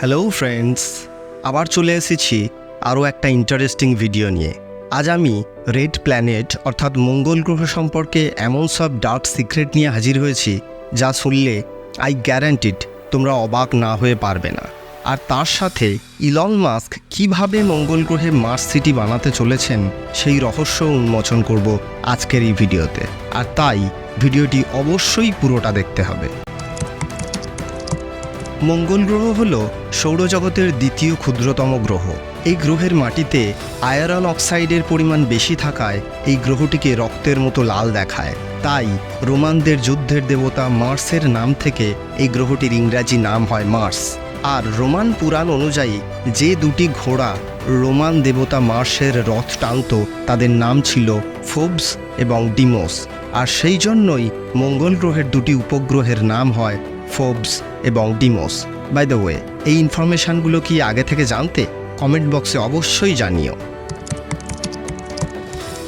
Hello friends আবার চলে এসেছি আরও একটা ইন্টারেস্টিং ভিডিও নিয়ে। আজ আমি রেড প্ল্যানেট অর্থাৎ মঙ্গল গ্রহ সম্পর্কে এমন সব ডার্ক সিক্রেট নিয়ে হাজির হয়েছি, যা শুনলে আই গ্যারান্টিড তোমরা অবাক না হয়ে পারবে না। আর তার সাথে ইলন মাস্ক কীভাবে মঙ্গল গ্রহে মার্স সিটি বানাতে চলেছেন, সেই রহস্য উন্মোচন করব আজকের এই ভিডিওতে আর তাই ভিডিওটি অবশ্যই পুরোটা দেখতে হবে। মঙ্গল গ্রহ হল সৌরজগতের দ্বিতীয় ক্ষুদ্রতম গ্রহ। এই গ্রহের মাটিতে আয়রন অক্সাইডের পরিমাণ বেশি থাকায় এই গ্রহটিকে রক্তের মতো লাল দেখায়। তাই রোমানদের যুদ্ধের দেবতা মার্সের নাম থেকে এই গ্রহটির ইংরাজি নাম হয় মার্স। আর রোমান পুরাণ অনুযায়ী যে দুটি ঘোড়া রোমান দেবতা মার্সের রথ টানত, তাদের নাম ছিল ফোবস এবং ডিমোস। আর সেই জন্যই মঙ্গল গ্রহের দুটি উপগ্রহের নাম হয় ফোবস এবং ডিমোস। বাই দ্য ওয়ে এই ইনফরমেশানগুলো কি আগে থেকে জানতে কমেন্ট বক্সে অবশ্যই জানিও।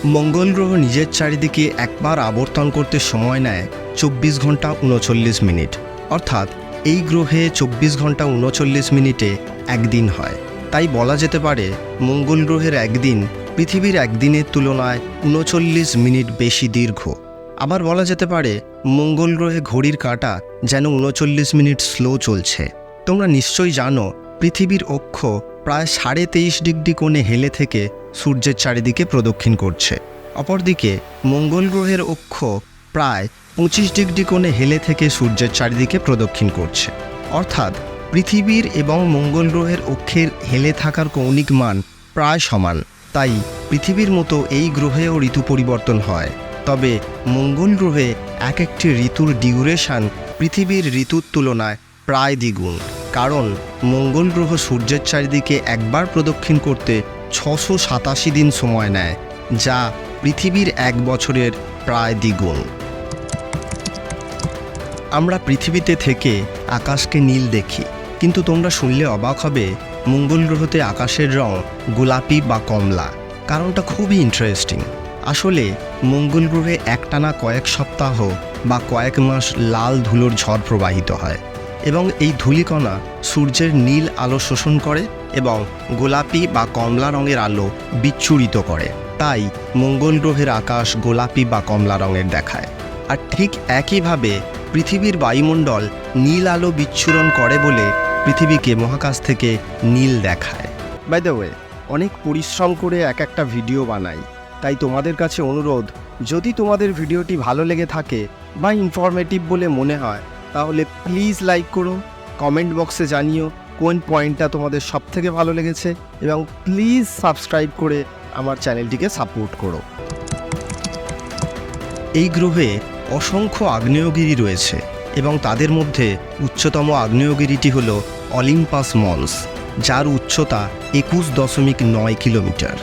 মঙ্গল গ্রহ নিজের চারিদিকে একবার আবর্তন করতে সময় নেয় চব্বিশ ঘণ্টা উনচল্লিশ মিনিট। অর্থাৎ এই গ্রহে চব্বিশ ঘণ্টা উনচল্লিশ মিনিটে একদিন হয়। তাই বলা যেতে পারে মঙ্গল গ্রহের একদিন পৃথিবীর একদিনের তুলনায় উনচল্লিশ মিনিট বেশি দীর্ঘ। আবার বলা যেতে পারে মঙ্গল গ্রহে ঘড়ির কাঁটা যেন উনচল্লিশ মিনিট স্লো চলছে। তোমরা নিশ্চয়ই জানো, পৃথিবীর অক্ষ প্রায় সাড়ে তেইশ ডিগ্রি কোণে হেলে থেকে সূর্যের চারিদিকে প্রদক্ষিণ করছে। অপরদিকে, মঙ্গল গ্রহের অক্ষ প্রায় পঁচিশ ডিগ্রি কোণে হেলে থেকে সূর্যের চারিদিকে প্রদক্ষিণ করছে। অর্থাৎ, পৃথিবীর এবং মঙ্গল গ্রহের অক্ষের হেলে থাকার কৌণিক মান প্রায় সমান। তাই, পৃথিবীর মতো এই গ্রহেও ঋতু পরিবর্তন হয়। তবে, মঙ্গল গ্রহে এক একটি ঋতুর ডিউরেশন পৃথিবীর ঋতুর তুলনায় প্রায় দ্বিগুণ। কারণ মঙ্গল গ্রহ সূর্যের চারিদিকে একবার প্রদক্ষিণ করতে ছশো সাতাশি দিন সময় নেয়, যা পৃথিবীর এক বছরের প্রায় দ্বিগুণ। আমরা পৃথিবীতে থেকে আকাশকে নীল দেখি, কিন্তু তোমরা শুনলে অবাক হবে মঙ্গল গ্রহতে আকাশের রং গোলাপি বা কমলা। কারণটা খুবই ইন্টারেস্টিং আসলে মঙ্গল গ্রহে একটানা কয়েক সপ্তাহ বা কয়েক মাস লাল ধুলোর ঝড় প্রবাহিত হয় এবং এই ধূলিকণা সূর্যের নীল আলো শোষণ করে এবং গোলাপি বা কমলা রঙের আলো বিচ্ছুরিত করে। তাই মঙ্গল গ্রহের আকাশ গোলাপি বা কমলা রঙের দেখায়। আর ঠিক একইভাবে পৃথিবীর বায়ুমণ্ডল নীল আলো বিচ্ছুরণ করে বলে পৃথিবীকে মহাকাশ থেকে নীল দেখায়। বাই দ্য ওয়ে অনেক পরিশ্রম করে এক একটা ভিডিও বানাই। তাই তোমাদের কাছে অনুরোধ যদি তোমাদের ভিডিওটি ভালো লেগে থাকে বা ইনফরমেটিভ বলে মনে হয়, তাহলে প্লিজ লাইক করো কমেন্ট বক্সে জানিও কোন পয়েন্টটা তোমাদের সব থেকে ভালো লেগেছে এবং প্লিজ সাবস্ক্রাইব করে আমার চ্যানেলটিকে সাপোর্ট করো। এই গ্রহে অসংখ্য আগ্নেয়গিরি রয়েছে এবং তাদের মধ্যে উচ্চতম আগ্নেয়গিরিটি হল অলিম্পাস মন্স, যার উচ্চতা একুশ দশমিক নয় কিলোমিটার।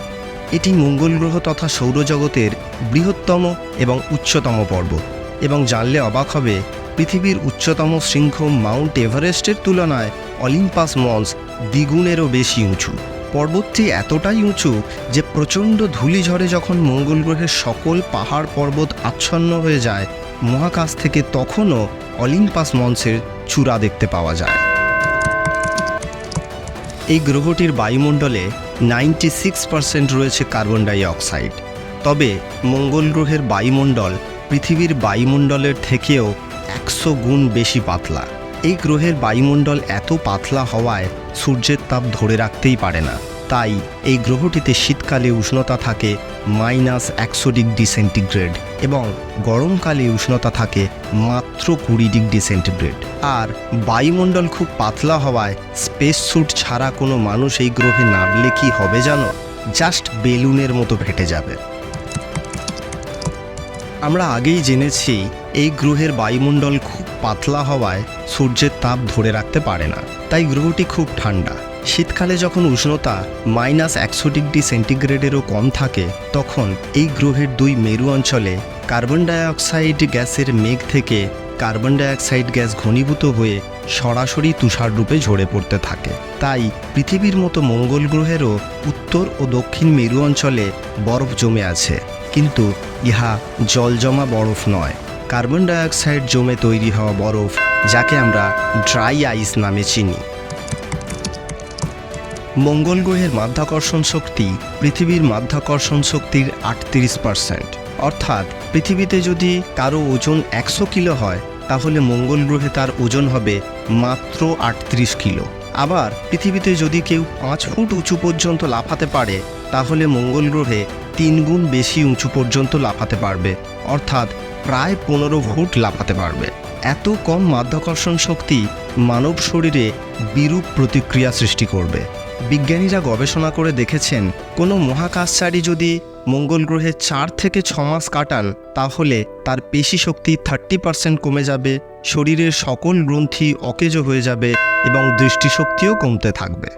এটি মঙ্গল গ্রহ তথা সৌরজগতের বৃহত্তম এবং উচ্চতম পর্বত এবং জানলে অবাক হবে পৃথিবীর উচ্চতম শৃঙ্খ মাউন্ট এভারেস্টের তুলনায় অলিম্পাস মন্স দ্বিগুণেরও বেশি উঁচু। পর্বতটি এতটাই উঁচু যে প্রচণ্ড ধূলিঝড়ে যখন মঙ্গল গ্রহের সকল পাহাড় পর্বত আচ্ছন্ন হয়ে যায়, মহাকাশ থেকে তখনও অলিম্পাস মঞ্চের চূড়া দেখতে পাওয়া যায়। এই গ্রহটির বায়ুমণ্ডলে নাইনটি সিক্স পার্সেন্ট রয়েছে কার্বন ডাই অক্সাইড তবে মঙ্গল গ্রহের বায়ুমণ্ডল পৃথিবীর বায়ুমণ্ডলের থেকেও একশো গুণ বেশি পাতলা। এই গ্রহের বায়ুমণ্ডল এত পাতলা হওয়ায় সূর্যের তাপ ধরে রাখতেই পারে না। তাই এই গ্রহটিতে শীতকালে উষ্ণতা থাকে মাইনাস একশো ডিগ্রি সেন্টিগ্রেড এবং গরমকালে উষ্ণতা থাকে মাত্র কুড়ি ডিগ্রি সেন্টিগ্রেড। আর বায়ুমণ্ডল খুব পাতলা হওয়ায় স্পেস স্যুট ছাড়া কোনো মানুষ এই গ্রহে নামলে কি হবে জানো? জাস্ট বেলুনের মতো ফেটে যাবে। আমরা আগেই জেনেছি এই গ্রহের বায়ুমণ্ডল খুব পাতলা হওয়ায় সূর্যের তাপ ধরে রাখতে পারে না। তাই গ্রহটি খুব ঠান্ডা। শীতকালে যখন উষ্ণতা মাইনাস একশো ডিগ্রি সেন্টিগ্রেডেরও কম থাকে, তখন এই গ্রহের দুই মেরু অঞ্চলে কার্বন ডাইঅক্সাইড গ্যাসের মেঘ থেকে কার্বন ডাইঅক্সাইড গ্যাস ঘনীভূত হয়ে সরাসরি তুষার রূপে ঝরে পড়তে থাকে। তাই পৃথিবীর মতো মঙ্গল গ্রহেরও উত্তর ও দক্ষিণ মেরু অঞ্চলে বরফ জমে আছে। কিন্তু ইহা জল জমা বরফ নয়। কার্বন ডাইঅক্সাইড জমে তৈরি হওয়া বরফ, যাকে আমরা ড্রাই আইস নামে চিনি। মঙ্গল গ্রহের মাধ্যাকর্ষণ শক্তি পৃথিবীর মাধ্যাকর্ষণ শক্তির আটত্রিশ পার্সেন্ট। অর্থাৎ পৃথিবীতে যদি কারও ওজন একশো কিলো হয়, তাহলে মঙ্গল গ্রহে তার ওজন হবে মাত্র আটত্রিশ কিলো। আবার পৃথিবীতে যদি কেউ পাঁচ ফুট উঁচু পর্যন্ত লাফাতে পারে, তাহলে মঙ্গল গ্রহে তিন গুণ বেশি উঁচু পর্যন্ত লাফাতে পারবে। অর্থাৎ প্রায় পনেরো ফুট লাফাতে পারবে। এত কম মাধ্যাকর্ষণ শক্তি মানব শরীরে বিরূপ প্রতিক্রিয়া সৃষ্টি করবে। বিজ্ঞানীরা গবেষণা করে দেখেছেন, কোনো মহাকাশচারী যদি মঙ্গল গ্রহে চার থেকে ছ মাস কাটান, তাহলে তার পেশি শক্তি থার্টি পার্সেন্ট কমে যাবে, শরীরের সকল গ্রন্থি অকেজ হয়ে যাবে এবং দৃষ্টিশক্তিও কমতে থাকবে।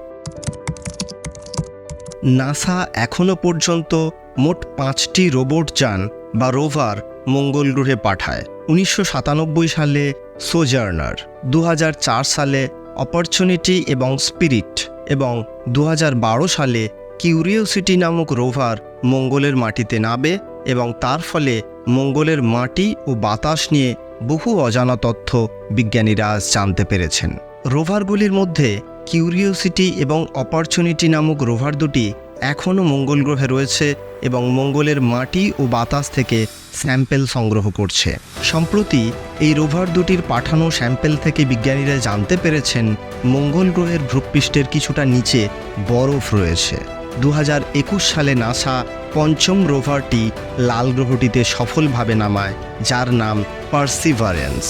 নাসা এখনও পর্যন্ত মোট পাঁচটি রোবট যান বা রোভার মঙ্গল গ্রহে পাঠায়। উনিশশো সাতানব্বই সালে সোজার্নার দু হাজার চার সালে অপরচুনিটি এবং স্পিরিট এবং দুহাজার বারো সালে কিউরিওসিটি নামক রোভার মঙ্গলের মাটিতে নাবে এবং তার ফলে মঙ্গলের মাটি ও বাতাস নিয়ে বহু অজানা তথ্য বিজ্ঞানীরা আজ জানতে পেরেছেন। রোভারগুলির মধ্যে কিউরিওসিটি এবং অপরচুনিটি নামক রোভার দুটি এখনও মঙ্গল গ্রহে রয়েছে এবং মঙ্গলের মাটি ও বাতাস থেকে স্যাম্পেল সংগ্রহ করছে। সম্প্রতি এই রোভার দুটির পাঠানো স্যাম্পেল থেকে বিজ্ঞানীরা জানতে পেরেছেন, মঙ্গল গ্রহের ভূপৃষ্ঠের কিছুটা নিচে বরফ রয়েছে। দু হাজার একুশ সালে নাসা পঞ্চম রোভারটি লাল গ্রহটিতে সফলভাবে নামায়, যার নাম পার্সিভারেন্স।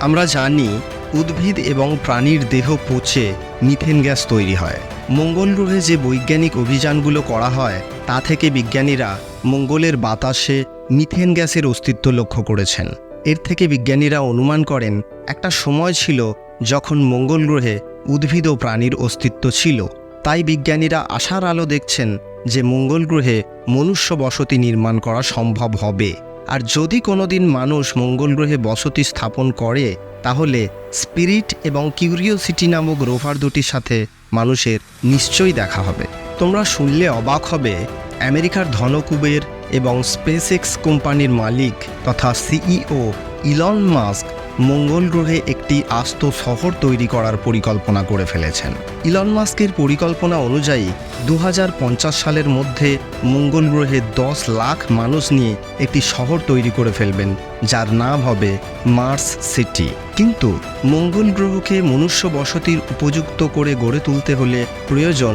আমরা জানি, উদ্ভিদ এবং প্রাণীর দেহ পচে মিথেন গ্যাস তৈরি হয়। মঙ্গল গ্রহে যে বৈজ্ঞানিক অভিযানগুলো করা হয়, তা থেকে বিজ্ঞানীরা মঙ্গলের বাতাসে মিথেন গ্যাসের অস্তিত্ব লক্ষ্য করেছেন। এর থেকে বিজ্ঞানীরা অনুমান করেন, একটা সময় ছিল যখন মঙ্গল গ্রহে উদ্ভিদ ও প্রাণীর অস্তিত্ব ছিল। তাই বিজ্ঞানীরা আশার আলো দেখছেন যে মঙ্গল গ্রহে মনুষ্য বসতি নির্মাণ করা সম্ভব হবে। আর যদি কোনোদিন মানুষ মঙ্গল গ্রহে বসতি স্থাপন করে, তাহলে স্পিরিট এবং কিউরিওসিটি নামক রোভার দুটির সাথে মানুষের নিশ্চয়ই দেখা হবে। তোমরা শুনলে অবাক হবে, আমেরিকার ধনকুবের এবং স্পেসএক্স কোম্পানির মালিক তথা সিইও ইলন মাস্ক মঙ্গল গ্রহে একটি আস্ত শহর তৈরি করার পরিকল্পনা করে ফেলেছেন। ইলন মাস্কের পরিকল্পনা অনুযায়ী দু হাজার পঞ্চাশ সালের মধ্যে মঙ্গল গ্রহে দশ লাখ মানুষ নিয়ে একটি শহর তৈরি করে ফেলবেন, যার নাম হবে মার্স সিটি। কিন্তু মঙ্গল গ্রহকে মনুষ্য বসতির উপযুক্ত করে গড়ে তুলতে হলে প্রয়োজন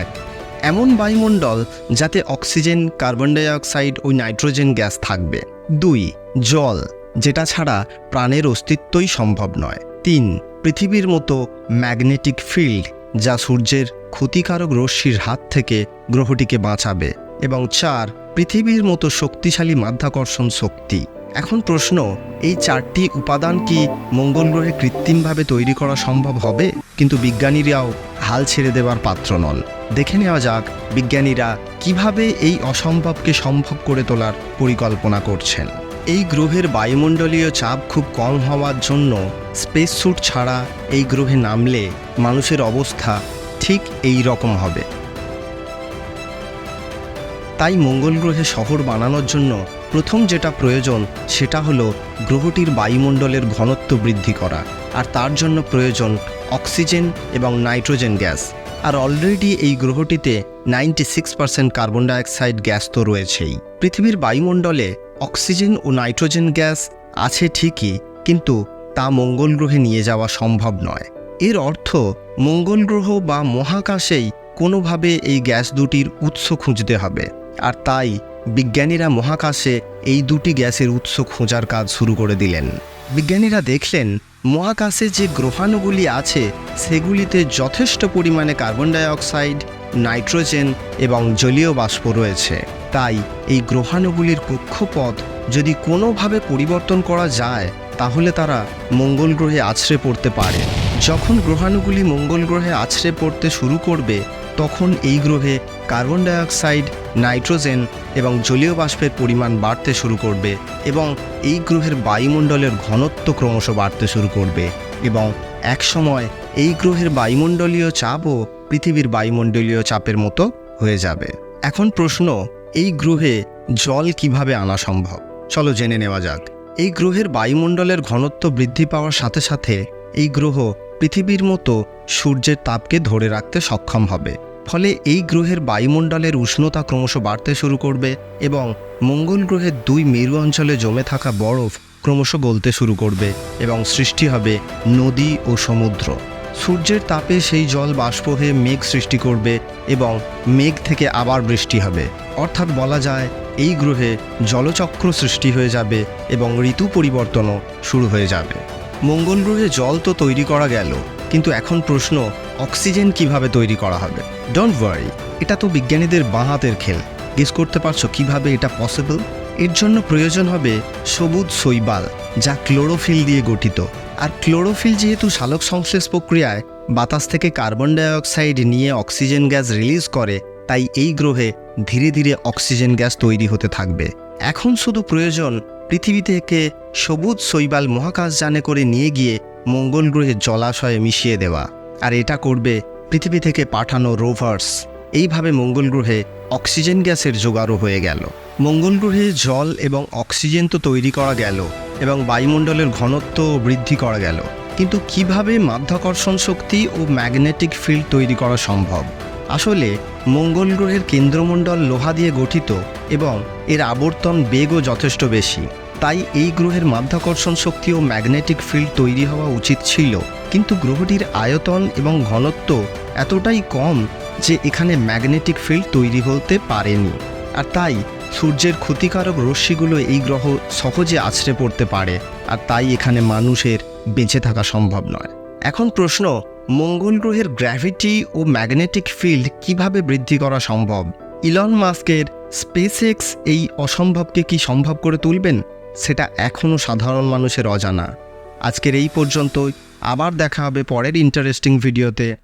এক, এমন বায়ুমণ্ডল যাতে অক্সিজেন, কার্বন ডাইঅক্সাইড ও নাইট্রোজেন গ্যাস থাকবে। দুই, জল যেটা ছাড়া প্রাণের অস্তিত্বই সম্ভব নয়। তিন, পৃথিবীর মতো ম্যাগনেটিক ফিল্ড যা সূর্যের ক্ষতিকারক রশ্মির হাত থেকে গ্রহটিকে বাঁচাবে। এবং চার, পৃথিবীর মতো শক্তিশালী মাধ্যাকর্ষণ শক্তি। এখন প্রশ্ন, এই চারটি উপাদান কি মঙ্গল গ্রহে কৃত্রিমভাবে তৈরি করা সম্ভব হবে? কিন্তু বিজ্ঞানীরাও হাল ছেড়ে দেওয়ার পাত্র নন। দেখে নেওয়া যাক, বিজ্ঞানীরা কীভাবে এই অসম্ভবকে সম্ভব করে তোলার পরিকল্পনা করছেন। এই গ্রহের বায়ুমণ্ডলীয় চাপ খুব কম হওয়ার জন্য স্পেস স্যুট ছাড়া এই গ্রহে নামলে মানুষের অবস্থা ঠিক এই রকম হবে। তাই মঙ্গল গ্রহে শহর বানানোর জন্য প্রথম যেটা প্রয়োজন সেটা হলো গ্রহটির বায়ুমণ্ডলের ঘনত্ব বৃদ্ধি করা, আর তার জন্য প্রয়োজন অক্সিজেন এবং নাইট্রোজেন গ্যাস। আর অলরেডি এই গ্রহটিতে ninety six percent carbon dioxide gas তো রয়েছেই। পৃথিবীর বায়ুমণ্ডলে অক্সিজেন ও নাইট্রোজেন গ্যাস আছে ঠিকই, কিন্তু তা মঙ্গল গ্রহে নিয়ে যাওয়া সম্ভব নয়। এর অর্থ, মঙ্গল গ্রহ বা মহাকাশেই কোনোভাবে এই গ্যাস দুটির উৎস খুঁজতে হবে। আর তাই বিজ্ঞানীরা মহাকাশে এই দুটি গ্যাসের উৎস খোঁজার কাজ শুরু করে দিলেন। বিজ্ঞানীরা দেখলেন, মহাকাশে যে গ্রহাণুগুলি আছে, সেগুলিতে যথেষ্ট পরিমাণে কার্বন ডাইঅক্সাইড, নাইট্রোজেন এবং জলীয় বাষ্প রয়েছে। তাই এই গ্রহাণুগুলির কক্ষপথ যদি কোনোভাবে পরিবর্তন করা যায়, তাহলে তারা মঙ্গল গ্রহে আছড়ে পড়তে পারে। যখন গ্রহাণুগুলি মঙ্গল গ্রহে আছড়ে পড়তে শুরু করবে, তখন এই গ্রহে কার্বন ডাইঅক্সাইড, নাইট্রোজেন এবং জলীয় বাষ্পের পরিমাণ বাড়তে শুরু করবে এবং এই গ্রহের বায়ুমণ্ডলের ঘনত্ব ক্রমশ বাড়তে শুরু করবে এবং একসময় এই গ্রহের বায়ুমণ্ডলীয় চাপও পৃথিবীর বায়ুমণ্ডলীয় চাপের মতো হয়ে যাবে। এখন প্রশ্ন এই গ্রহে জল কীভাবে আনা সম্ভব? চলো জেনে নেওয়া যাক। এই গ্রহের বায়ুমণ্ডলের ঘনত্ব বৃদ্ধি পাওয়ার সাথে সাথে এই গ্রহ পৃথিবীর মতো সূর্যের তাপকে ধরে রাখতে সক্ষম হবে। ফলে এই গ্রহের বায়ুমণ্ডলের উষ্ণতা ক্রমশ বাড়তে শুরু করবে এবং মঙ্গল গ্রহের দুই মেরু অঞ্চলে জমে থাকা বরফ ক্রমশ গলতে শুরু করবে এবং সৃষ্টি হবে নদী ও সমুদ্র। সূর্যের তাপে সেই জল বাষ্প হয়ে মেঘ সৃষ্টি করবে এবং মেঘ থেকে আবার বৃষ্টি হবে। অর্থাৎ বলা যায়, এই গ্রহে জলচক্র সৃষ্টি হয়ে যাবে এবং ঋতু পরিবর্তনও শুরু হয়ে যাবে। মঙ্গল গ্রহে জল তো তৈরি করা গেল, কিন্তু এখন প্রশ্ন, অক্সিজেন কীভাবে তৈরি করা হবে? ডোন্ট ওয়ারি এটা তো বিজ্ঞানীদের বাঁ হাতের খেল। গেস করতে পারছ কীভাবে এটা পসিবল এর জন্য প্রয়োজন হবে সবুজ শৈবাল, যা ক্লোরোফিল দিয়ে গঠিত। আর ক্লোরোফিল যেহেতু সালোক সংশ্লেষ প্রক্রিয়ায় বাতাস থেকে কার্বন ডাইঅক্সাইড নিয়ে অক্সিজেন গ্যাস রিলিজ করে, তাই এই গ্রহে ধীরে ধীরে অক্সিজেন গ্যাস তৈরি হতে থাকবে। এখন শুধু প্রয়োজন পৃথিবী থেকে সবুজ শৈবাল মহাকাশ মহাকাশযানে করে নিয়ে গিয়ে মঙ্গল গ্রহে জলাশয়ে মিশিয়ে দেওয়া। আর এটা করবে পৃথিবী থেকে পাঠানো রোভার্স এইভাবে মঙ্গল গ্রহে অক্সিজেন গ্যাসের জোগাড়ও হয়ে গেল। মঙ্গল গ্রহে জল এবং অক্সিজেন তো তৈরি করা গেল এবং বায়ুমণ্ডলের ঘনত্ব বৃদ্ধি করা গেল। কিন্তু কীভাবে মাধ্যাকর্ষণ শক্তি ও ম্যাগনেটিক ফিল্ড তৈরি করা সম্ভব? আসলে মঙ্গল গ্রহের কেন্দ্রমণ্ডল লোহা দিয়ে গঠিত এবং এর আবর্তন বেগও যথেষ্ট বেশি। তাই এই গ্রহের মাধ্যাকর্ষণ শক্তি ও ম্যাগনেটিক ফিল্ড তৈরি হওয়া উচিত ছিল। কিন্তু গ্রহটির আয়তন এবং ঘনত্ব এতটাই কম যে এখানে ম্যাগনেটিক ফিল্ড তৈরি হতে পারেনি। আর তাই সূর্যের ক্ষতিকারক রশ্মিগুলো এই গ্রহ সহজে আছড়ে পড়তে পারে। আর তাই এখানে মানুষের বেঁচে থাকা সম্ভব নয়। এখন প্রশ্ন, মঙ্গল গ্রহের গ্র্যাভিটি ও ম্যাগনেটিক ফিল্ড কীভাবে বৃদ্ধি করা সম্ভব? ইলন মাস্কের স্পেসএক্স এই অসম্ভবকে কি সম্ভব করে তুলবেন? সেটা এখনও সাধারণ মানুষের অজানা। আজকের এই পর্যন্তই। আবার দেখা হবে পরের ইন্টারেস্টিং ভিডিওতে।